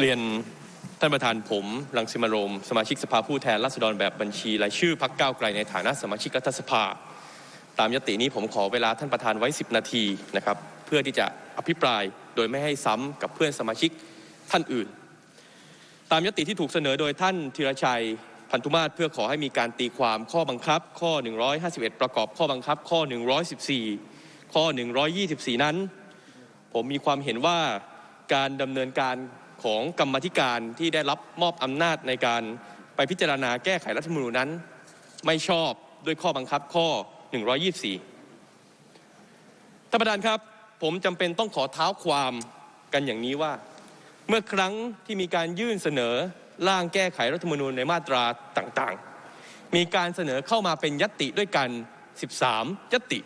เรียนท่านประธานผมรังสิมารม สมาชิกสภาผู้แทนราษฎรแบบบัญชีรายชื่อพักก้าวไกลในฐานะสมาชิกรัฐสภา ตามยตินี้ผมขอเวลาท่านประธานไว้ 10 นาทีนะครับ เพื่อที่จะอภิปรายโดยไม่ให้ซ้ำกับเพื่อนสมาชิกท่านอื่น ตามยติที่ถูกเสนอโดยท่านธีรชัยพันธุมาศเพื่อขอให้มีการตีความข้อบังคับ ข้อ 151 ประกอบข้อบังคับ ข้อ 114 ข้อ 124 นั้น ผมมีความเห็นว่าการดำเนินการ ของกรรมธิการที่ได้รับมอบอำนาจในการไปพิจารณาแก้ไขรัฐธรรมนูญนั้น ไม่ชอบด้วยข้อบังคับข้อ 124ท่านประธานครับ ผมจำเป็นต้องขอเท้าความกันอย่างนี้ว่า เมื่อครั้งที่มีการยื่นเสนอร่างแก้ไขรัฐธรรมนูญในมาตราต่างๆ มีการเสนอเข้ามาเป็นยติด้วยกัน 13 ยติ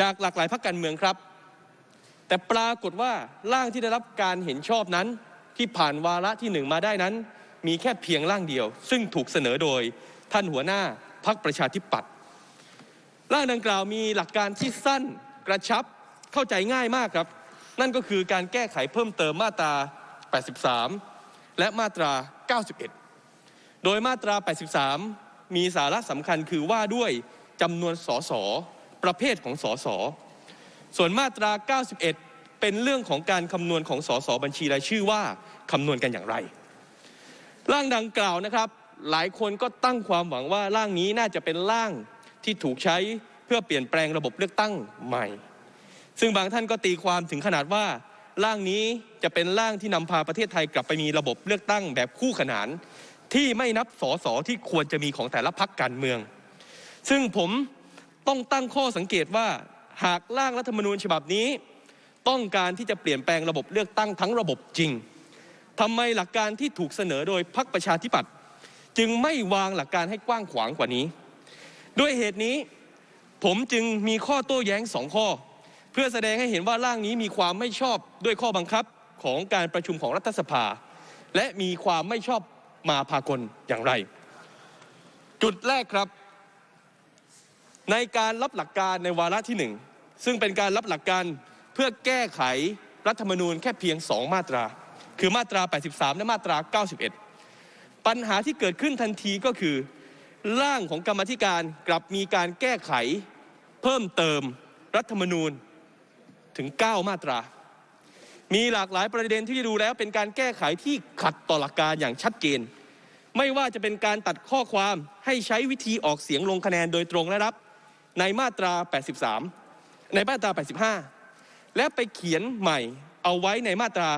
จากหลากหลายพรรคการเมืองครับ แต่ปรากฏว่าร่างที่ได้รับการเห็นชอบนั้น ที่ผ่านวาระที่หนึ่งมาได้นั้น มีแค่เพียงร่างเดียว ซึ่งถูกเสนอโดยท่านหัวหน้าพรรคประชาธิปัตย์ร่างดังกล่าวมีหลักการที่สั้นกระชับเข้าใจง่ายมากครับ นั่นก็คือการแก้ไขเพิ่มเติมมาตรา 83 และมาตรา 91 โดยมาตรา 83 มีสาระสำคัญคือว่าด้วยจำนวนสสประเภทของสสส่วนมาตรา 91 เป็นเรื่องของการคำนวณของสสบัญชีรายชื่อว่าคำนวณกันอย่างไร ร่างดังกล่าวนะครับ หลายคนก็ตั้งความหวังว่าร่างนี้น่าจะเป็นร่างที่ถูกใช้เพื่อเปลี่ยนแปลงระบบเลือกตั้งใหม่ ซึ่งบางท่านก็ตีความถึงขนาดว่าร่างนี้จะเป็นร่างที่นำพาประเทศไทยกลับไปมีระบบเลือกตั้งแบบคู่ขนาน ที่ไม่นับสสที่ควรจะมีของแต่ละพักการเมือง ซึ่งผมต้องตั้งข้อสังเกตว่าหากร่างรัฐธรรมนูญฉบับนี้ ต้องการที่จะเปลี่ยนแปลงระบบเลือกตั้งทั้งระบบจริงทำไมหลักการที่ถูกเสนอโดยพรรคประชาธิปัตย์จึงไม่วางหลักการให้กว้างขวางกว่านี้ ด้วยเหตุนี้ผมจึงมีข้อโต้แย้งสองข้อ เพื่อแสดงให้เห็นว่าร่างนี้มีความไม่ชอบด้วยข้อบังคับของการประชุมของรัฐสภา และมีความไม่ชอบมาพากลอย่างไร จุดแรกครับ ในการรับหลักการในวาระที่หนึ่งซึ่งเป็นการรับหลักการ เพื่อแก้ไขรัฐธรรมนูญแค่เพียง 2 มาตรา คือมาตรา 83 และมาตรา 91 ปัญหาที่เกิดขึ้นทันทีก็คือ ร่างของกรรมธิการกลับมีการแก้ไข เพิ่มเติมรัฐธรรมนูญถึง 9 มาตรา มีหลากหลายประเด็นที่ดูแล้วเป็นการแก้ไขที่ขัดต่อหลักการอย่างชัดเจน ไม่ว่าจะเป็นการตัดข้อความให้ใช้วิธีออกเสียงลงคะแนนโดยตรงและรับ ในมาตรา 83 ในมาตรา 85 และไปเขียนใหม่เอาไว้ในมาตรา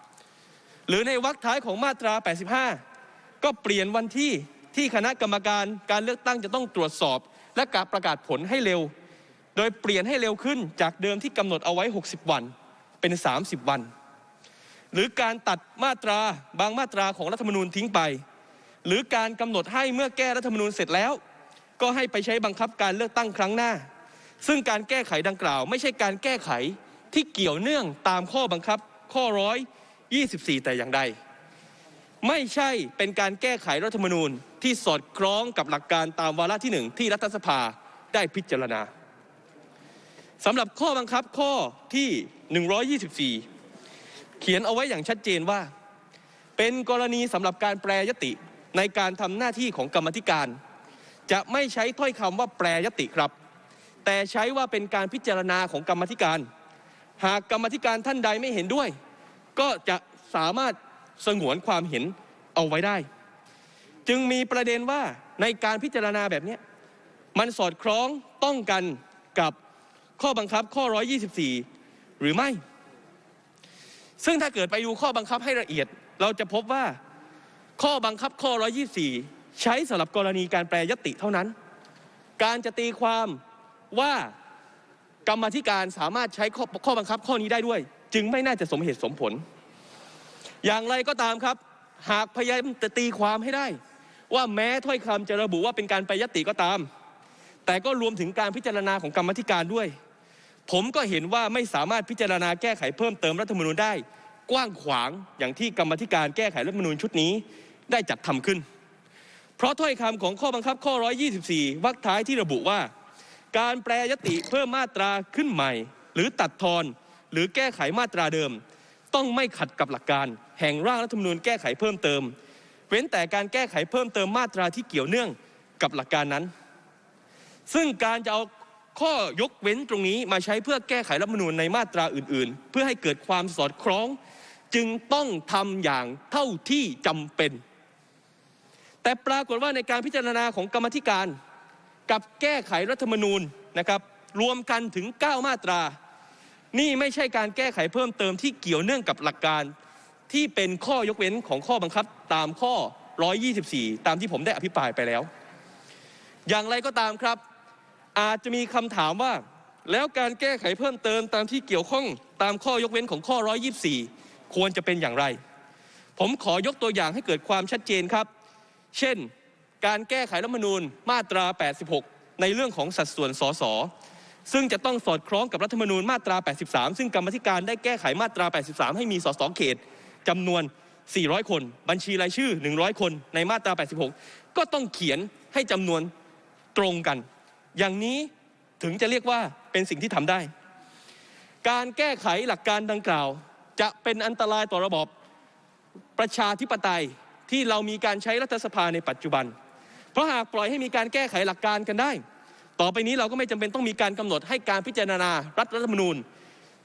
83 หรือในวรรคท้ายของมาตรา 85 ก็เปลี่ยนวันที่ที่คณะกรรมการการเลือกตั้งจะต้องตรวจสอบ และการประกาศผลให้เร็ว โดยเปลี่ยนให้เร็วขึ้นจากเดิมที่กำหนดเอาไว้ 60 วันเป็น 30 วัน หรือการตัดมาตราบางมาตราของรัฐธรรมนูญทิ้งไป หรือการกำหนดให้เมื่อแก้รัฐธรรมนูญเสร็จแล้ว ก็ให้ไปใช้บังคับการเลือกตั้งครั้งหน้า ซึ่งการแก้ไขดังกล่าว ไม่ใช่การแก้ไขที่เกี่ยวเนื่องตามข้อบังคับข้อร้อยยี่สิบสี่แต่อย่างใด ไม่ใช่เป็นการแก้ไขรัฐธรรมนูญที่สอดคล้องกับหลักการตามวาระที่หนึ่งที่รัฐสภาได้พิจารณาสำหรับข้อบังคับข้อที่ 124 เขียนเอาไว้อย่างชัดเจนว่า เป็นกรณีสำหรับการแปรยติในการทำหน้าที่ของกรรมธิการ จะไม่ใช้ถ้อยคำว่าแปรยติครับ แต่ใช้ว่าเป็นการพิจารณาของกรรมธิการ หากกรรมธิการท่านใดไม่เห็นด้วย ก็จะสามารถสงวนความเห็นเอาไว้ได้ จึงมีประเด็นว่าในการพิจารณาแบบนี้มันสอดคล้องต้องกันกับข้อบังคับข้อ 124 หรือไม่ ซึ่งถ้าเกิดไปดูข้อบังคับให้ละเอียด เราจะพบว่าข้อบังคับข้อ 124 ใช้สำหรับกรณีการแปรยติเท่านั้น การจะตีความ ว่ากรรมธิการสามารถใช้ข้อบังคับข้อนี้ได้ด้วย จึงไม่น่าจะสมเหตุสมผล อย่างไรก็ตามครับ หากพยายามจะตีความให้ได้ ว่าแม้ถ้อยคำจะระบุว่าเป็นการแปยติก็ตาม แต่ก็รวมถึงการพิจารณาของกรรมธิการด้วย ผมก็เห็นว่าไม่สามารถพิจารณาแก้ไขเพิ่มเติมรัฐธรรมนูญได้ กว้างขวางอย่างที่กรรมธิการแก้ไขรัฐธรรมนูญชุดนี้ได้จัดทำขึ้น เพราะถ้อยคำของข้อบังคับข้อ 124 วรรคท้ายที่ระบุว่า การแปรยติเพิ่มมาตราขึ้นใหม่ หรือตัดทอนหรือแก้ไขมาตราเดิม ต้องไม่ขัดกับหลักการ แห่งร่างรัฐธรรมนูญแก้ไขเพิ่มเติม เว้นแต่การแก้ไขเพิ่มเติมมาตราที่เกี่ยวเนื่องกับหลักการนั้น ซึ่งการจะเอาข้อยกเว้นตรงนี้มาใช้เพื่อแก้ไขรัฐธรรมนูญในมาตราอื่น ๆ เพื่อให้เกิดความสอดคล้อง จึงต้องทำอย่างเท่าที่จำเป็น แต่ปรากฏว่าในการพิจารณาของกรรมธิการ กับแก้ไขรัฐมนูญนะครับรวมกันถึง 9 มาตรา นี่ไม่ใช่การแก้ไขเพิ่มเติมที่เกี่ยวเนื่องกับหลักการ ที่เป็นข้อยกเว้นของข้อบังคับตามข้อ 124 ตามที่ผมได้อภิปรายไปแล้ว อย่างไรก็ตามครับ อาจจะมีคำถามว่า แล้วการแก้ไขเพิ่มเติมตามที่เกี่ยวข้องตามข้อยกเว้นของข้อ 124 ควรจะเป็นอย่างไร ผมขอยกตัวอย่างให้เกิดความชัดเจนครับ เช่น การแก้ไขรัฐมนูญมาตรา 86 ในเรื่องของสัดส่วนสสซึ่งจะต้องสอดคล้องกับรัฐมนูญมาตรา 83 ซึ่งกรรมธิการได้แก้ไขมาตรา 83 ให้มีสสเขตจำนวน 400 คน บัญชีรายชื่อ 100 คนในมาตรา 86 ก็ต้องเขียนให้จำนวนตรงกัน อย่างนี้ถึงจะเรียกว่าเป็นสิ่งที่ทำได้ การแก้ไขหลักการดังกล่าว จะเป็นอันตรายต่อระบอบประชาธิปไตยที่เรามีการใช้รัฐสภาในปัจจุบัน ราะหากปล่อยให้มีการแก้ไขหลักการกันได้ ต่อไปนี้เราก็ไม่จำเป็นต้องมีการกำหนดให้การพิจารณารัฐรัฐธรรมนูญ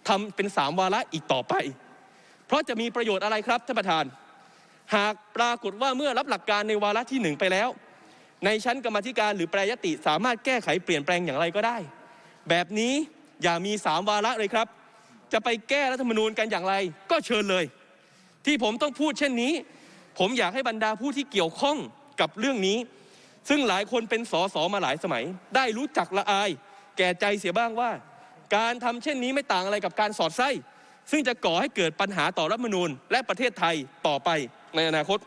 ทำเป็นสามวาระอีกต่อไป เพราะจะมีประโยชน์อะไรครับท่านประธาน หากปรากฏว่าเมื่อรับหลักการในวาระที่หนึ่งไปแล้ว ในชั้นกรรมธิการหรือแปรยติสามารถแก้ไขเปลี่ยนแปลงอย่างไรก็ได้ แบบนี้อย่ามีสามวาระเลยครับ จะไปแก้รัฐธรรมนูญกันอย่างไร ก็เชิญเลย ที่ผมต้องพูดเช่นนี้ ผมอยากให้บรรดาผู้ที่เกี่ยวข้องกับเรื่องนี้ ซึ่งหลายคนเป็นสสมาหลายสมัย ได้รู้จักละอาย แก่ใจเสียบ้างว่า การทำเช่นนี้ไม่ต่างอะไรกับการสอดไส้ ซึ่งจะก่อให้เกิดปัญหาต่อรัฐมนูญ และประเทศไทยต่อไปในอนาคต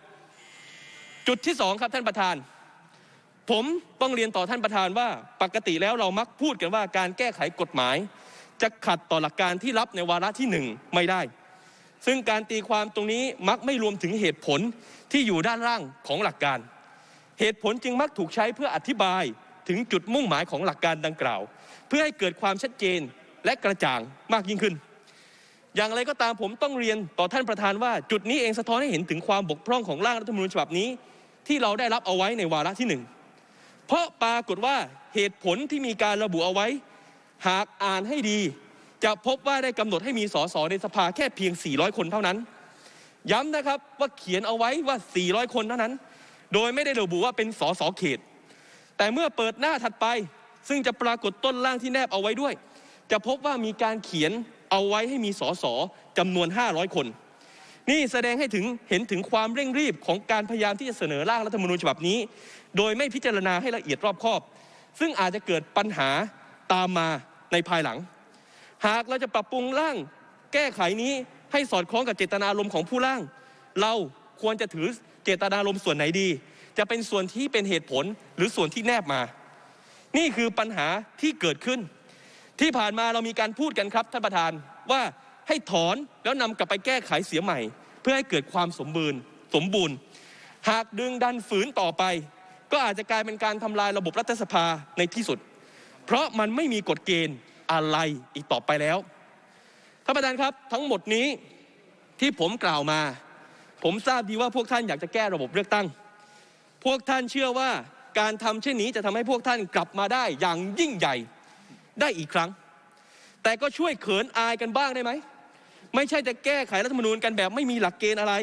จุดที่สองครับท่านประธาน ผมต้องเรียนต่อท่านประธานว่าปกติแล้วเรามักพูดกันว่าการแก้ไขกฎหมาย จะขัดต่อหลักการที่รับในวาระที่หนึ่งไม่ได้ ซึ่งการตีความตรงนี้มักไม่รวมถึงเหตุผลที่อยู่ด้านล่างของหลักการ เหตุผลจึงมักถูกใช้เพื่ออธิบายถึงจุดมุ่งหมายของหลักการดังกล่าว เพื่อให้เกิดความชัดเจนและกระจ่างมากยิ่งขึ้น อย่างไรก็ตามผมต้องเรียนต่อท่านประธานว่า จุดนี้เองสะท้อนให้เห็นถึงความบกพร่องของร่างรัฐธรรมนูญฉบับนี้ ที่เราได้รับเอาไว้ในวาระที่หนึ่งเพราะปรากฏว่าเหตุผลที่มีการระบุเอาไว้ หากอ่านให้ดี จะพบว่าได้กำหนดให้มีสสในสภาแค่เพียง 400 คนเท่านั้น ย้ำนะครับว่าเขียนเอาไว้ว่า 400 คนเท่านั้น โดยไม่ได้ระบุว่าเป็นสสเขต แต่เมื่อเปิดหน้าถัดไป ซึ่งจะปรากฏต้นล่างที่แนบเอาไว้ด้วย จะพบว่ามีการเขียนเอาไว้ให้มีสสจำนวน 500 คน นี่แสดงให้ถึงเห็นถึงความเร่งรีบของการพยายามที่จะเสนอร่างรัฐธรรมนูญฉบับนี้ โดยไม่พิจารณาให้ละเอียดรอบคอบ ซึ่งอาจจะเกิดปัญหาตามมาในภายหลัง หากเราจะปรับปรุงร่างแก้ไขนี้ให้สอดคล้องกับเจตนารมณ์ของผู้ร่าง เราควรจะถือ เจตนารมณ์ส่วนไหนดี จะเป็นส่วนที่เป็นเหตุผลหรือส่วนที่แนบมา นี่คือปัญหาที่เกิดขึ้น ที่ผ่านมาเรามีการพูดกันครับท่านประธานว่าให้ถอนแล้วนำกลับไปแก้ไขเสียใหม่ เพื่อให้เกิดความสมบูรณ์สมบูรณ์ หากดึงดันฝืนต่อไป ก็อาจจะกลายเป็นการทำลายระบบรัฐสภาในที่สุด เพราะมันไม่มีกฎเกณฑ์อะไรอีกต่อไปแล้วท่านประธานครับทั้งหมดนี้ที่ผมกล่าวมา ผมทราบดีว่าพวกท่านอยากจะแก้ระบบเลือกตั้ง พวกท่านเชื่อว่าการทำเช่นนี้จะทำให้พวกท่านกลับมาได้อย่างยิ่งใหญ่ได้อีกครั้ง แต่ก็ช่วยเขินอายกันบ้างได้ไหม ไม่ใช่จะแก้ไขรัฐธรรมนูญกันแบบไม่มีหลักเกณฑ์อะไร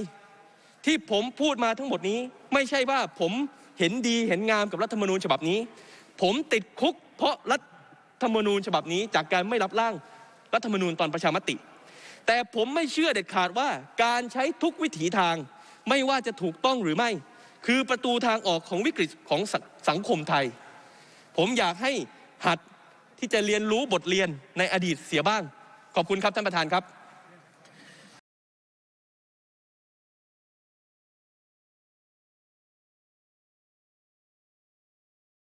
ที่ผมพูดมาทั้งหมดนี้ ไม่ใช่ว่าผมเห็นดีเห็นงามกับรัฐธรรมนูญฉบับนี้ ผมติดคุกเพราะรัฐธรรมนูญฉบับนี้ จากการไม่รับร่างรัฐธรรมนูญตอนประชามติ แต่ผมไม่เชื่อเด็ดขาดว่าการใช้ทุกวิถีทางไม่ว่าจะถูกต้องหรือไม่ คือประตูทางออกของวิกฤตของสสังคมไทย ผมอยากให้หัดที่จะเรียนรู้บทเรียนในอดีตเสียบ้าง ขอบคุณครับท่านประธานครับ